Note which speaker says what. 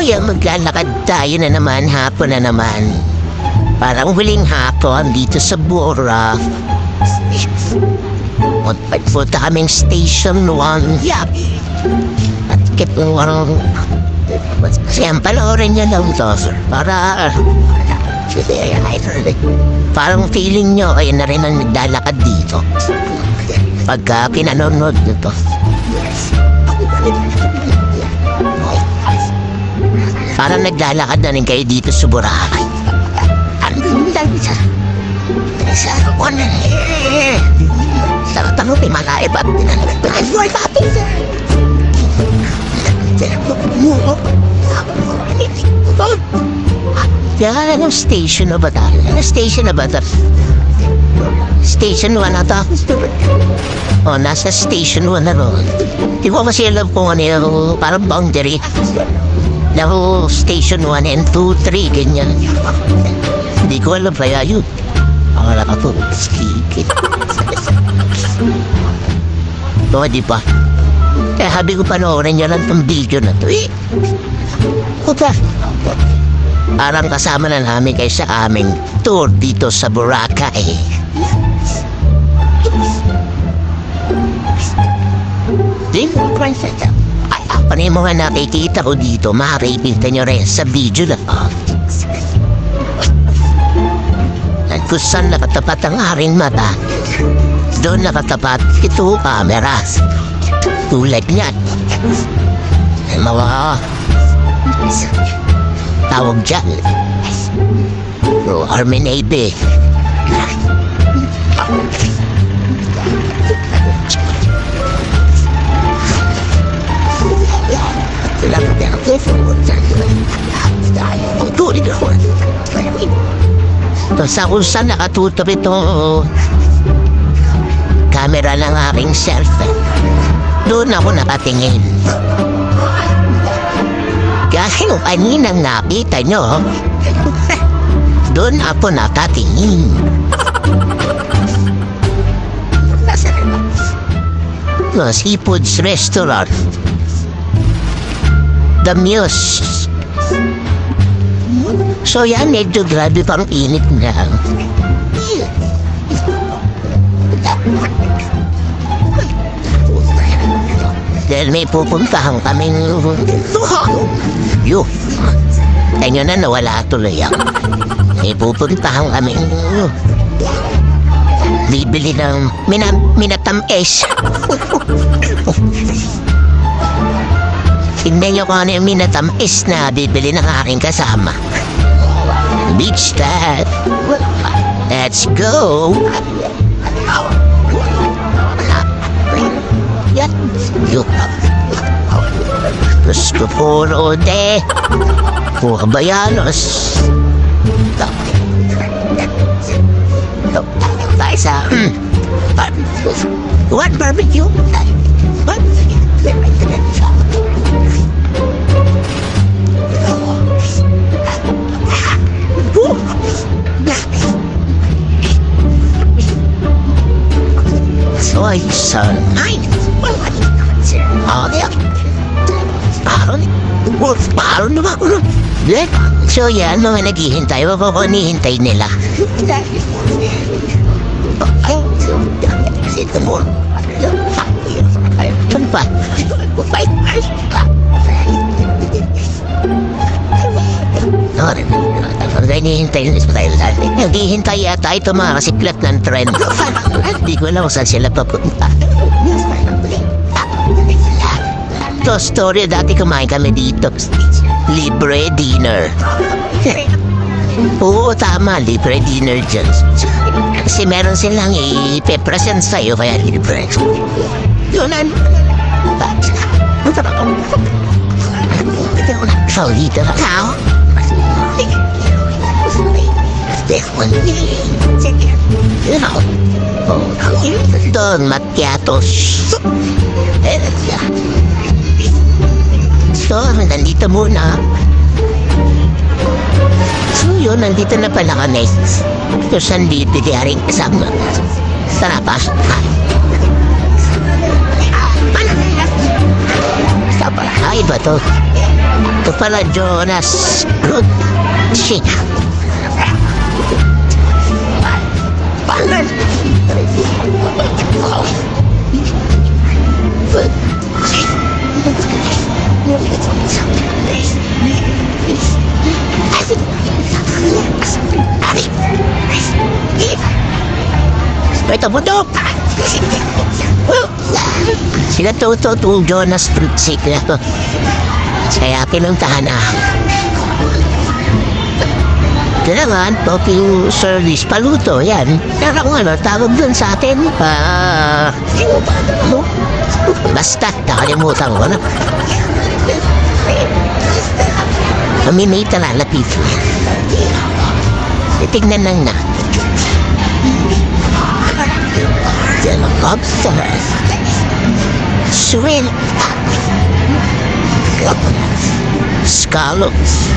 Speaker 1: yan, maglalakad tayo na naman, hapon na naman. Parang huling hapon dito sa Bora. Punta kaming Station 1. Yup. At kip ng warang... Siyang panoorin niya lang to. Para... Parang feeling nyo kayo na rin ang naglalakad dito. Pagka pinanonood nyo to. Parang naglalakad na rin kayo dito sa Boracay. Ang ganda sa... Sa... Ano? Sa tanong may mga iba. Ay, boy, papi! Yan, anong station na ba? Anong station na ba ito? Station 1 na to? O, nasa station 1 na ron. Di ko kasi alam kung ano yung parang boundary. Laro station 1 and 2, 3, ganyan. Hindi ko alam kaya yun. Ang alam ko, speaking. Oo, di ba? Kaya sabi ko panoorin niyo lang tong video na to eh. Puta. Parang kasama na namin kayo sa aming tour dito sa Boracay. Di mo prinsesa. Ay, ano mga nakikita ko dito, makakipinta nyo rin sa video na to. At kung saan nakatapat ang aring mata, doon nakatapat ito camera. Tulad niyan. May mga tawag dyan. Army Navy. Tapos sa kung saan nakatutok ito camera ng aking cellphone. Doon ako nakatingin. Kasi kung kaninang nakita nyo, doon ako nakatingin. No, Seafoods Restaurant. The Muse. So yan, medyo grabe pang init na. Dahil may pupuntahan kaming... Yo! Tayo na nawala tuloy ako. May pupuntahan kaming... Bibili ng mina, minatamis. Tingnan niyo kung ano yung minatamis na bibili ng aking kasama. Beach that. Let's go. Yan. Yun. Diyos ko puro de. Puro bayanos. Soy son. Ay! Ah, yeah. Paron? Wolf, paron naman ako nun. So yan, mga naghihintay, hinihintay nila. Ay, sito mo. Saan pa? Ano tayo hinihintay ng Israel natin? Naghihintay yata ito mga kasiklat ng tren. Hindi ko alam saan sila papunta. To story, dati kumain kami dito. Libre dinner. Oo, tama. Libre dinner dyan. Kasi meron silang ipe-present sa'yo kaya libre. Yun ang... So, dito na tao. Don Macchiatos. So, nandito muna. So, yun, nandito na pala kami. So, saan dito diyaring kasama? Tara, pasok ka. Ano? Sa bahay ba to? Ito pala, Jonas. Shit. Ito mo to. Sila to to to Jonas Fruitsik na to. Kaya pinuntahan na. Kailangan, talking service, paluto, yan. Pero kung ano, tawag dun sa atin, ah... ano? Basta, nakalimutan ko na. Kami may talalapit. Titignan lang na. Helicopter. Swim. Scallops.